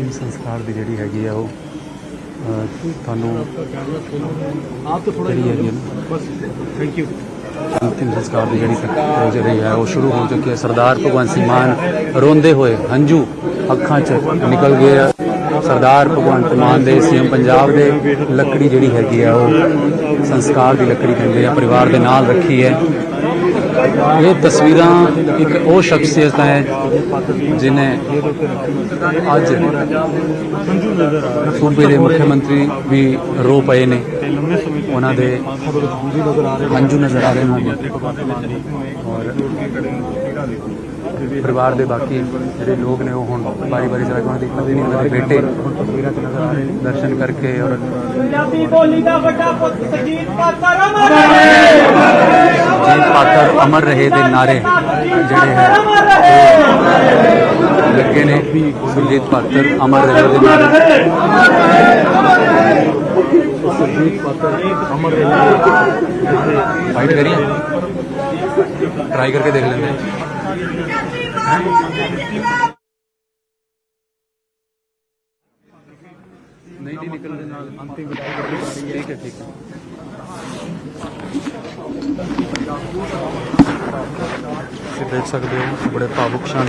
ਅੰਤਿਮ ਸੰਸਕਾਰ ਦੀ ਜਿਹੜੀ ਹੈਗੀ ਆ ਉਹ ਤੁਹਾਨੂੰ ਆਪ ਤੋਂ ਥੋੜਾ ਜਿਹਾ ਬਸ ਥੈਂਕ ਯੂ ਅੰਤਿਮ ਸੰਸਕਾਰ ਦੀ ਜਿਹੜੀ ਹੋ ਰਹੀ ਹੈ ਉਹ ਸ਼ੁਰੂ ਹੋ ਚੁੱਕੀ ਹੈ। ਸਰਦਾਰ ਭਗਵੰਤ ਸਿੰਘ ਮਾਨ ਰੋਂਦੇ ਹੋਏ ਹੰਝੂ ਅੱਖਾਂ 'ਚ ਨਿਕਲ ਗਏ ਆ। ਸਰਦਾਰ ਭਗਵੰਤ ਮਾਨ ਦੇ ਸੀਐਮ ਪੰਜਾਬ ਦੇ ਲੱਕੜੀ ਜਿਹੜੀ ਹੈਗੀ ਆ ਉਹ ਸੰਸਕਾਰ ਦੀ ਲੱਕੜੀ ਕਹਿੰਦੇ ਆ ਪਰਿਵਾਰ ਦੇ ਨਾਲ ਰੱਖੀ ਹੈ। ਇਹ ਤਸਵੀਰਾਂ ਇੱਕ ਉਹ ਸ਼ਖਸੀਅਤ ਹੈ ਜਿਨੇ ਅੱਜ ਸੂਬੇ ਦੇ ਮੁੱਖ ਮੰਤਰੀ ਵੀ ਰੋ ਪਏ ਨੇ। ਉਹਨਾਂ ਦੇ ਹੰਝੂ ਨਜ਼ਰ ਆ ਰਹੇ ਨੇ। ਔਰ ਪਰਿਵਾਰ ਦੇ ਬਾਕੀ ਜਿਹੜੇ ਲੋਕ ਨੇ ਉਹ ਹੁਣ ਵਾਰੀ ਵਾਰੀ ਸੜਕਾਂ ਦੀ ਕਦੇ ਨਹੀਂ ਉਹਨਾਂ ਬੇਟੇ ਦਰਸ਼ਨ ਕਰਕੇ ਔਰ ਪੰਜਾਬੀ ਬੋਲੀ ਦਾ ਵੱਡਾ ਪੁੱਤ ਸਜੀਤ ਪਾਤਰ ਅਮਰ ਰਹੇ। ਸਜੀਤ ਪਾਤਰ ਅਮਰ ਰਹੇ ਦੇ ਨਾਰੇ ਜਿਹੜੇ ਹੈ ਲੱਗੇ ਨੇ ਸੁਰਜੀਤ ਪਾਤਰ ਅਮਰ ਰਹੇ ਦੇ ਨਾਰੇ। ਸੁਰਜੀਤ ਪਾਤਰ ਅਮਰ ਇੱਥੇ ਫਾਈਟ ਕਰੀਏ? ਟਰਾਈ ਕਰਕੇ ਦੇਖ ਲੈਂਦੇ ਹਾਂ। ਨਹੀਂ ਨਹੀਂ ਨਿਕਲਣ ਨਾਲ ਅੰਤਿਮ ਵਿਦਾਈ ਕਰਨੀ ਪਾ ਰਹੀ ਹੈ ਠੀਕ ਹੈ ਠੀਕ ਹੈ। ਤੁਸੀਂ ਦੇਖ ਸਕਦੇ ਹੋ ਬੜੇ ਭਾਵੁਕ ਸ਼ਾਨ।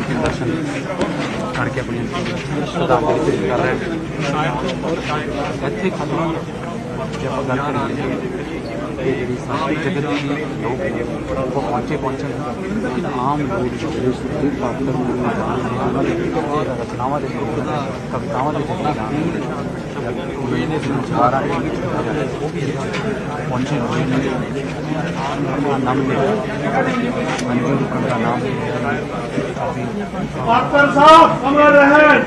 ਦਰਸ਼ਨ ਕਰਕੇ ਆਪਣੀ ਸ਼ਰਧਾਂਜਲੀ ਪੇਸ਼ ਕਰ ਰਹੇ ਹਾਂ। ਇੱਥੇ ਖਤਮ ਜੇ ਆਪਾਂ ਗੱਲ ਕਰੀਏ ਇਹ ਜਿਹੜੀ ਸਾਰੀ ਜਗਤ ਦੀ ਲੋਕ ਪਹੁੰਚੇ ਪਹੁੰਚਣ। ਆਮ ਲੋਕ ਜਿਹੜੇ ਸੁਖੀ ਪਾਤਰ ਨੂੰ ਜਾਣ ਉਹਨਾਂ ਦੇ ਰਚਨਾਵਾਂ ਦੇ ਕਵਿਤਾਵਾਂ ਦੇ ਜਿੰਨਾ ਗਾਣੇ ਕੋਈ ਨੇ ਸੰਚਾਰਾ ਉਹ ਵੀ ਪਹੁੰਚੇ ਹੋਏ ਨੇ। ਨਾਮ ਦੇ ਮੰਜ਼ੂਰ ਕਰਦਾ ਨਾਮ पाकिस्तान साहब अमर रहन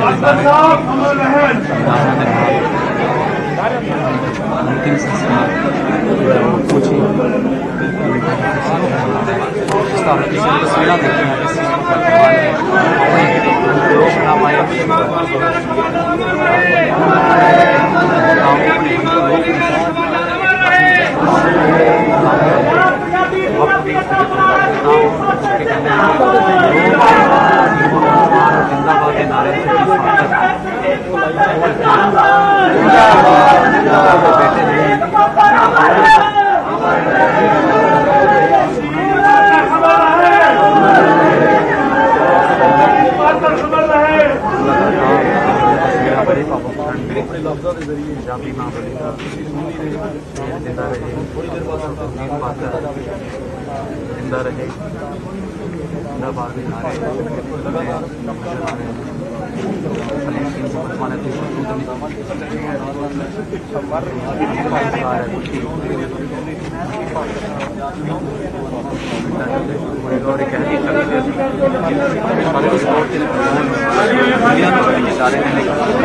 पाकिस्तान साहब अमर रहन तस्वीर देखिए के कहना है जिंदाबाद के नारे से अपने लफ्जों के जरिए शामिल ना बनेगा जिंदा रहे जिंदाबाद के नारे नजर आ रहे हैं सलीम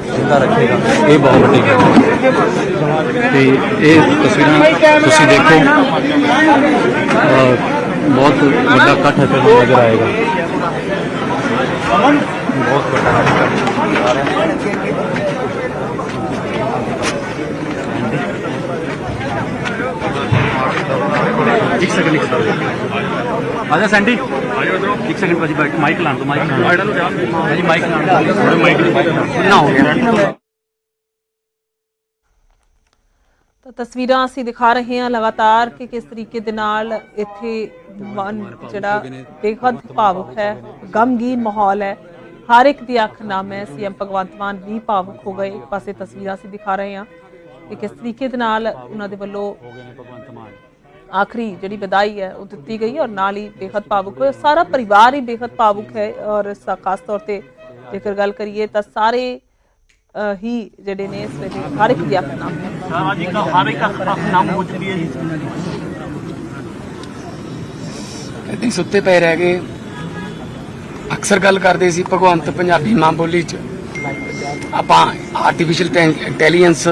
ਜਿੰਦਾ ਰੱਖੇਗਾ। ਇਹ ਬਹੁਤ ਵੱਡੀ ਗੱਲ ਹੈ। ਤੇ ਇਹ ਤਸਵੀਰਾਂ ਤੁਸੀਂ ਦੇਖੋ, ਅਹ, ਬਹੁਤ ਵੱਡਾ ਇਕੱਠ ਹੈ ਤੁਹਾਨੂੰ ਨਜ਼ਰ ਆਏਗਾ। ਬਹੁਤ ਵੱਡਾ ਇਕੱਠ ਆ ਰਿਹਾ ਹੈ ਇੱਕ ਸੈਕਿੰਡ ਇੱਕ ਸੈਕਿੰਡ ਆ ਜਾ ਸੈਂਡੀ ਇੱਕ ਸੈਕਿੰਡ ਭਾਜੀ ਬਾਈਕ ਮਾਈਕ ਲਾਣ ਦੋ ਮਾਈਕ ਲਾਣ ਦੋ ਭਾਜੀ ਮਾਈਕ ਲਾਣ ਦੋ ਥੋੜੇ ਮਾਈਕ ਨਾ ਹੋ ਗਿਆ। ਤਾਂ ਤਸਵੀਰਾਂ ਅਸੀਂ ਦਿਖਾ ਰਹੇ ਹਾਂ ਲਗਾਤਾਰ ਕਿ ਕਿਸ ਤਰੀਕੇ ਦੇ ਨਾਲ ਇੱਥੇ ਮਨ ਜਿਹੜਾ ਬੇਹੱਦ ਭਾਵੁਕ ਹੈ ਗਮਗੀਨ ਮਾਹੌਲ ਹੈ। ਹਰ ਇੱਕ ਦੀ ਅੱਖ ਨਾਮ ਹੈ। ਸੀਐਮ ਭਗਵੰਤ ਮਾਨ ਵੀ ਭਾਵੁਕ ਹੋ ਗਏ। ਇੱਕ ਪਾਸੇ ਤਸਵੀਰਾਂ ਅਸੀਂ ਦਿਖਾ ਰਹੇ ਹਾਂ ਕਿ ਕਿਸ ਤਰੀਕੇ ਦੇ ਨਾਲ ਉਹਨਾਂ ਦੇ ਵੱਲੋਂ ਹੋ ਗਏ ਨੇ ਭਗਵੰਤ ਮਾਨ ਆਖਰੀ ਜਿਹੜੀ ਵਿਦਾਈ ਹੈ ਉਹ ਦਿੱਤੀ ਗਈ ਔਰ ਨਾਲ ਹੀ ਬੇहद ਭਾਵੁਕ ਹੋਇਆ ਸਾਰਾ ਪਰਿਵਾਰ ਹੀ ਬੇहद ਭਾਵੁਕ ਹੈ ਔਰ ਖਾਸ ਤੌਰ ਤੇ ਜੇਕਰ ਗੱਲ ਕਰੀਏ ਤਾਂ ਸਾਰੇ ਹੀ ਜਿਹੜੇ ਨੇ ਇਸ ਵੇਲੇ ਹਰ ਇੱਕ ਦੀ ਆਪਣਾ ਸਾਰਾ ਜੀ ਦਾ ਹਰ ਇੱਕ ਨਾਮ ਹੋ ਚੁੱਕੀ ਹੈ ਜੀ। ਕਹਿੰਦੇ ਸੁੱਤੇ ਪਏ ਰਹਿ ਗਏ ਅਕਸਰ ਗੱਲ ਕਰਦੇ ਸੀ ਭਗਵੰਤ ਪੰਜਾਬੀ ਮਾਂ ਬੋਲੀ ਚ। ਆਪਾਂ ਆਰਟੀਫੀਸ਼ੀਅਲ ਇੰਟੈਲੀਜੈਂਸ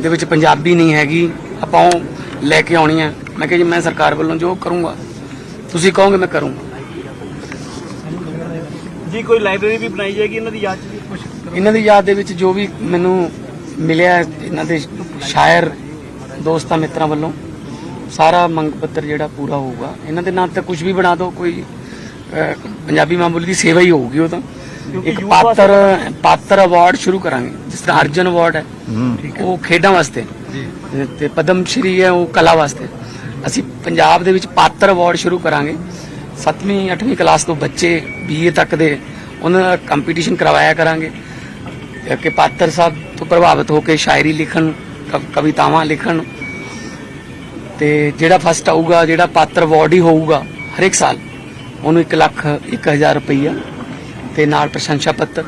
ਦੇ ਵਿੱਚ ਪੰਜਾਬੀ ਨਹੀਂ ਹੈਗੀ ਆਪਾਂ ਉਹ ਲੈ ਕੇ ਆਉਣੀ ਹੈ। ਮੈਂ ਕਿਹਾ ਜੀ ਮੈਂ ਸਰਕਾਰ ਵੱਲੋਂ ਜੋ ਕਰੂੰਗਾ ਤੁਸੀਂ ਕਹੋਗੇ ਮੈਂ ਕਰੂੰਗਾ। ਜੀ ਕੋਈ ਲਾਇਬ੍ਰੇਰੀ ਵੀ ਬਣਾਈ ਜਾਏਗੀ ਇਹਨਾਂ ਦੀ ਯਾਦ ਚ ਕੁਝ ਇਹਨਾਂ ਦੀ ਯਾਦ ਦੇ ਵਿੱਚ ਜੋ ਵੀ ਮੈਨੂੰ ਮਿਲਿਆ ਇਹਨਾਂ ਦੇ ਸ਼ਾਇਰ ਦੋਸਤਾਂ ਮਿੱਤਰਾਂ ਵੱਲੋਂ ਸਾਰਾ ਮੰਗ ਪੱਤਰ ਜਿਹੜਾ ਪੂਰਾ ਹੋਊਗਾ। ਇਹਨਾਂ ਦੇ ਨਾਂ ਤੇ ਕੁਝ ਵੀ ਬਣਾ ਦਿਓ ਕੋਈ ਪੰਜਾਬੀ ਮਾਂ ਬੋਲੀ ਦੀ ਸੇਵਾ ਹੀ ਹੋਊਗੀ ਉਹ ਤਾਂ। ਇੱਕ ਪਾਤਰ ਪਾਤਰ ਅਵਾਰਡ ਸ਼ੁਰੂ ਕਰਾਂਗੇ ਜਿਸ ਤਰ੍ਹਾਂ ਅਰਜਨ ਅਵਾਰਡ ਹੈ ਉਹ ਖੇਡਾਂ ਵਾਸਤੇ। ਤੇ ਪਦਮ ਸ਼੍ਰੀ ਹੈ ਉਹ ਕਲਾ ਵਾਸਤੇ। ਅਸੀਂ ਪੰਜਾਬ ਦੇ ਵਿੱਚ ਪਾਤਰ ਅਵਾਰਡ ਸ਼ੁਰੂ ਕਰਾਂਗੇ। 7ਵੀਂ 8ਵੀਂ ਕਲਾਸ ਤੋਂ ਬੱਚੇ ਬੀਏ ਤੱਕ ਦੇ ਉਹਨਾਂ ਦਾ ਕੰਪੀਟੀਸ਼ਨ ਕਰਵਾਇਆ ਕਰਾਂਗੇ। ਕਿ ਪਾਤਰ ਸਾਹਿਬ ਤੋਂ ਪ੍ਰਭਾਵਿਤ ਹੋ ਕੇ ਸ਼ਾਇਰੀ ਲਿਖਣ ਕ- ਕਵਿਤਾਵਾਂ ਲਿਖਣ ਤੇ ਜਿਹੜਾ ਫਸਟ ਆਊਗਾ, ਜਿਹੜਾ ਪਾਤਰ ਅਵਾਰਡ ਹੀ ਹੋਊਗਾ ਹਰ ਇੱਕ ਸਾਲ, ਉਹਨੂੰ 1 ਲੱਖ 1000 ਰੁਪਈਆ ਤੇ ਨਾਲ ਪ੍ਰਸ਼ੰਸਾ ਪੱਤਰ।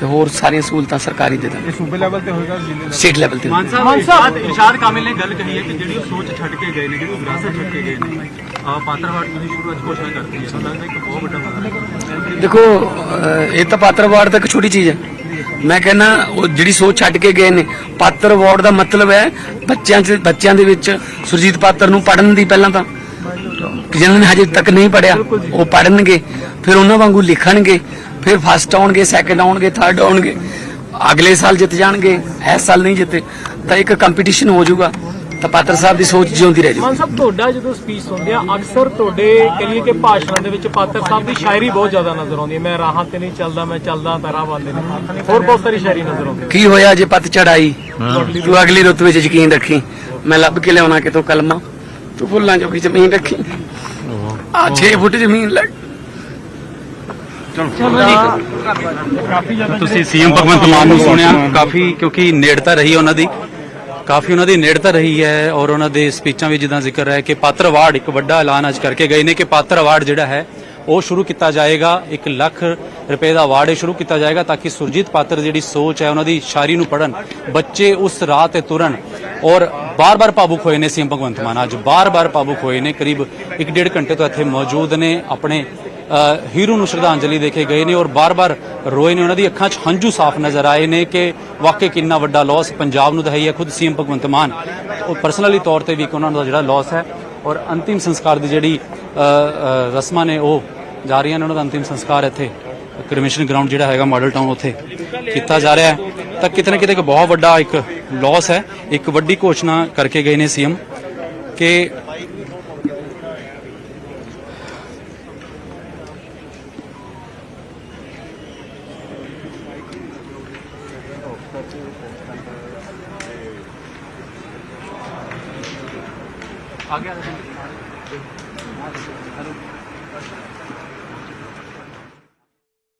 ਤੇ ਹੋਰ ਸਾਰੀਆਂ ਸਹੂਲਤਾਂ ਸਰਕਾਰੀ ਦੇ ਦਾਂਗੇ। ਸੂਬੇ ਲੈਵਲ ਤੇ ਹੋਏਗਾ ਜ਼ਿਲ੍ਹੇ ਸਟੇਟ ਲੈਵਲ ਤੇ ਮਾਨ ਸਾਹਿਬ ਇਰਸ਼ਾਦ ਇਰਸ਼ਾਦ ਕਾਮਿਲ ਨੇ ਗੱਲ ਕਹੀ ਹੈ ਕਿ ਜਿਹੜੀ ਉਹ ਸੋਚ ਛੱਡ ਕੇ ਗਏ ਨੇ ਜਿਹੜੀ ਉਹ ਵਿਰਾਸਤ ਛੱਡ ਕੇ ਗਏ ਨੇ ਆ ਪਾਤਰਵਾੜ ਤੁਸੀਂ ਸ਼ੁਰੂ ਅੱਜ ਘੋਸ਼ਣਾ ਕਰਤੀ ਹੈ। ਲੱਗਦਾ ਇੱਕ ਬਹੁਤ ਵੱਡਾ ਹੈ। ਦੇਖੋ ਇਹ ਤਾਂ ਪਾਤਰ ਅਵਾਰਡ ਤਾਂ ਇੱਕ ਛੋਟੀ ਚੀਜ਼ ਹੈ। ਮੈਂ ਕਹਿੰਦਾ ਉਹ ਜਿਹੜੀ ਸੋਚ ਛੱਡ ਕੇ ਗਏ ਨੇ ਪਾਤਰ ਅਵਾਰਡ ਦਾ ਮਤਲਬ ਹੈ ਬੱਚਿਆਂ 'ਚ ਬੱਚਿਆਂ ਦੇ ਵਿੱਚ ਸੁਰਜੀਤ ਪਾਤਰ ਨੂੰ ਪੜਨ ਦੀ ਪਹਿਲਾਂ ਤਾਂ। ਜਿਨ੍ਹਾਂ ਨੇ ਹਜੇ ਤੱਕ ਨਹੀਂ ਪੜਿਆ ਉਹ ਪੜਨਗੇ ਫਿਰ ਉਹਨਾਂ ਵਾਂਗੂ ਲਿਖਣਗੇ। ਫਿਰ ਫਸਟ ਆਉਣਗੇ ਸੈਕੰਡ ਆਉਣਗੇ ਥਰਡ ਆਉਣਗੇ। ਅਗਲੇ ਸਾਲ ਜਿੱਤ ਜਾਣਗੇ ਇਸ ਸਾਲ ਨਹੀਂ ਜਿੱਤੇ ਤਾਂ ਇੱਕ ਕੰਪੀਟੀਸ਼ਨ ਹੋ ਜਾਊਗਾ। ਤਾਂ ਪਾਤਰ ਸਾਹਿਬ ਦੀ ਸੋਚ ਜਿਉਂਦੀ ਰਹਿ ਜਾਊਗੀ। ਮਾਨ ਸਾਹਿਬ ਤੁਹਾਡਾ ਜਦੋਂ ਸਪੀਚ ਸੁਣਦੇ ਆ ਅਕਸਰ ਤੁਹਾਡੇ ਕਹੀਏ ਕਿ ਭਾਸ਼ਣਾਂ ਦੇ ਵਿੱਚ ਪਾਤਰ ਸਾਹਿਬ ਦੀ ਸ਼ਾਇਰੀ ਬਹੁਤ ਜ਼ਿਆਦਾ ਨਜ਼ਰ ਆਉਂਦੀ ਹੈ। ਮੈਂ ਰਾਹਾਂ ਤੇ ਨਹੀਂ ਚੱਲਦਾ ਮੈਂ ਚੱਲਦਾ ਤਾਂ ਰਾਹ ਬੰਦੇ ਨੇ ਹੋਰ ਬਹੁਤ ਸਾਰੀ ਸ਼ਾਇਰੀ ਨਜ਼ਰ ਆਉਂਦੀ ਕੀ ਹੋਇਆ ਜੇ ਪੱਤ ਚੜਾਈ? ਤੂੰ ਅਗਲੀ ਰੁੱਤ ਵਿੱਚ ਯਕੀਨ ਰੱਖੀ। ਮੈਂ ਲੱਭ ਕੇ ਲਿਆਉਣਾ ਕਿਤੋਂ ਕਲਮਾ? ਤੂੰ ਫੁੱਲਾਂ ਚੋਂ ਕੀ ਜ਼ਮੀਨ ਰੱਖੀ। ਆ 6 ਫੁੱਟ ਜ਼ਮੀਨ ਲੱਗ ਤੁਸੀਂ ਸੀਐਮ ਭਗਵੰਤ ਮਾਨ ਨੂੰ ਸੁਣਿਆ ਕਾਫੀ ਕਿਉਂਕਿ ਨੇੜਤਾ ਰਹੀ ਉਹਨਾਂ ਦੀ। ਕਾਫੀ ਉਹਨਾਂ ਦੀ ਨੇੜਤਾ ਰਹੀ ਹੈ ਔਰ ਉਹਨਾਂ ਦੇ ਸਪੀਚਾਂ ਵਿੱਚ ਜਿੱਦਾਂ ਜ਼ਿਕਰ ਹੈ ਕਿ ਪਾਤਰ ਅਵਾਰਡ ਇੱਕ ਵੱਡਾ ਐਲਾਨ ਅੱਜ ਕਰਕੇ ਗਏ ਨੇ ਕਿ ਪਾਤਰ ਅਵਾਰਡ ਜਿਹੜਾ ਹੈ ਉਹ ਸ਼ੁਰੂ ਕੀਤਾ ਜਾਏਗਾ। 1 ਲੱਖ ਰੁਪਏ ਦਾ ਅਵਾਰਡ ਇਹ ਸ਼ੁਰੂ ਕੀਤਾ ਜਾਏਗਾ ਤਾਂ ਕਿ ਸੁਰਜੀਤ ਪਾਤਰ ਜਿਹੜੀ ਸੋਚ ਹੈ ਉਹਨਾਂ ਦੀ ਸ਼ਾਇਰੀ ਨੂੰ ਪੜਨ ਬੱਚੇ ਉਸ ਰਾਹ ਤੇ ਤੁਰਨ ਔਰ ਬਾਰ-ਬਾਰ ਭਾਵੁਕ ਹੋਏ ਨੇ ਸੀਐਮ ਭਗਵੰਤ ਮਾਨ। ਅੱਜ ਬਾਰ-ਬਾਰ ਭਾਵੁਕ ਹੋਏ ਨੇ। ਕਰੀਬ 1.5 ਘੰਟੇ ਤੋਂ ਇੱਥੇ ਮੌਜੂਦ ਨੇ ਆਪਣੇ ਹੀਰੂ ਨੂੰ ਸ਼ਰਧਾਂਜਲੀ ਦੇ ਕੇ ਗਏ ਨੇ ਔਰ ਬਾਰ-ਬਾਰ ਰੋਏ ਨੇ। ਉਹਨਾਂ ਦੀ ਅੱਖਾਂ 'ਚ ਹੰਝੂ ਸਾਫ਼ ਨਜ਼ਰ ਆਏ ਨੇ ਕਿ ਵਾਕਈ ਕਿੰਨਾ ਵੱਡਾ ਲਾਸ ਪੰਜਾਬ ਨੂੰ ਤਾਂ ਹੈ। ਹੀ ਹੈ ਖੁਦ ਸੀਐਮ ਭਗਵੰਤ ਮਾਨ, ਉਹ ਪਰਸਨਲੀ ਤੌਰ ਤੇ ਵੀ ਇੱਕ ਉਹਨਾਂ ਦਾ ਜਿਹੜਾ ਲਾਸ ਹੈ ਔਰ ਅੰਤਿਮ ਸੰਸਕਾਰ ਦੀ ਜਿਹੜੀ ਰਸਮਾਂ ਨੇ ਉਹ ਜਾ ਰਹੀਆਂ ਨੇ। ਉਹਨਾਂ ਦਾ ਅੰਤਿਮ ਸੰਸਕਾਰ ਇੱਥੇ ਕ੍ਰਿਮੀਸ਼ਨ ਗਰਾਊਂਡ ਜਿਹੜਾ ਹੈਗਾ ਮਾਡਲ ਟਾਊਨ ਉੱਥੇ ਕੀਤਾ ਜਾ ਰਿਹਾ ਹੈ। ਤਾਂ ਕਿਤੇ ਨਾ ਕਿਤੇ ਇੱਕ ਬਹੁਤ ਵੱਡਾ ਇੱਕ ਲਾਸ ਹੈ। ਇੱਕ ਵੱਡੀ ਘੋਸ਼ਣਾ ਕਰਕੇ ਗਏ ਨੇ ਸੀਐਮ ਕਿ ਆ। ਗਿਆ